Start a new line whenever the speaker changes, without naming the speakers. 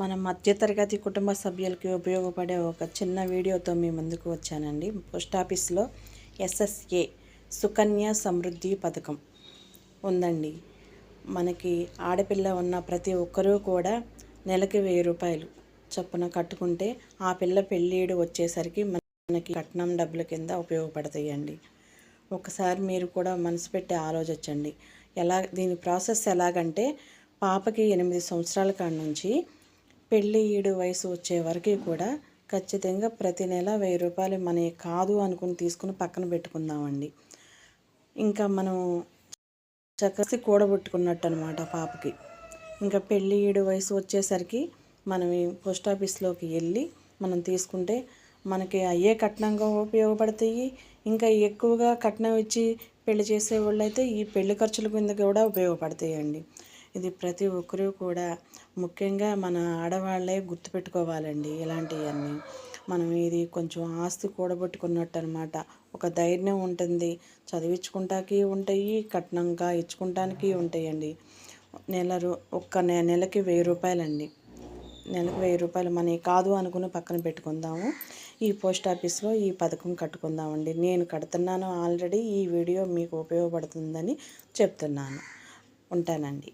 మన మధ్యతరగతి కుటుంబ సభ్యులకి ఉపయోగపడే ఒక చిన్న వీడియోతో మీ ముందుకు వచ్చానండి. పోస్ట్ ఆఫీస్లో ఎస్ఎస్ఏ సుకన్య సమృద్ధి పథకం ఉందండి. మనకి ఆడపిల్ల ఉన్న ప్రతి ఒక్కరూ కూడా నెలకి వెయ్యి రూపాయలు చొప్పున కట్టుకుంటే ఆ పిల్ల పెళ్ళిడు వచ్చేసరికి మనకి కట్నం డబ్బుల కింద ఉపయోగపడతాయండి. ఒకసారి మీరు కూడా మనసు పెట్టి ఆలోచించండి. ఎలా దీని ప్రాసెస్ ఎలాగంటే పాపకి ఎనిమిది సంవత్సరాల కాడ నుంచి పెళ్ళి ఈడు వయసు వచ్చే వరకు కూడా ఖచ్చితంగా ప్రతి నెల వెయ్యి రూపాయలు మన కాదు అనుకుని తీసుకుని పక్కన పెట్టుకుందామండి. ఇంకా మనం చక్కసి కూడబెట్టుకున్నట్టు అనమాట పాపకి. ఇంకా పెళ్ళి ఏడు వయసు వచ్చేసరికి మనం పోస్ట్ ఆఫీస్లోకి వెళ్ళి మనం తీసుకుంటే మనకి అయ్యే కట్నంగా ఉపయోగపడతాయి. ఇంకా ఎక్కువగా కట్నం ఇచ్చి పెళ్ళి చేసే వాళ్ళు అయితే ఈ పెళ్ళి ఖర్చుల కింద కూడా ఉపయోగపడతాయండి. ఇది ప్రతి ఒక్కరూ కూడా ముఖ్యంగా మన ఆడవాళ్ళే గుర్తుపెట్టుకోవాలండి ఇలాంటివన్నీ మనం ఇది కొంచెం ఆస్తి కూడబెట్టుకున్నట్టు అనమాట ఒక ధైర్యం ఉంటుంది. చదివించుకుంటాకి ఉంటాయి కట్నంగా ఇచ్చుకుంటానికి ఉంటాయండి. నెల రూ ఒక్క నెలకి వెయ్యి రూపాయలండి. నెలకు వెయ్యి రూపాయలు మనీ కాదు అనుకుని పక్కన పెట్టుకుందాము. ఈ పోస్ట్ ఆఫీస్లో ఈ పథకం కట్టుకుందామండి. నేను కడుతున్నాను ఆల్రెడీ ఈ వీడియో మీకు ఉపయోగపడుతుందని చెప్తున్నాను. ఉంటానండి.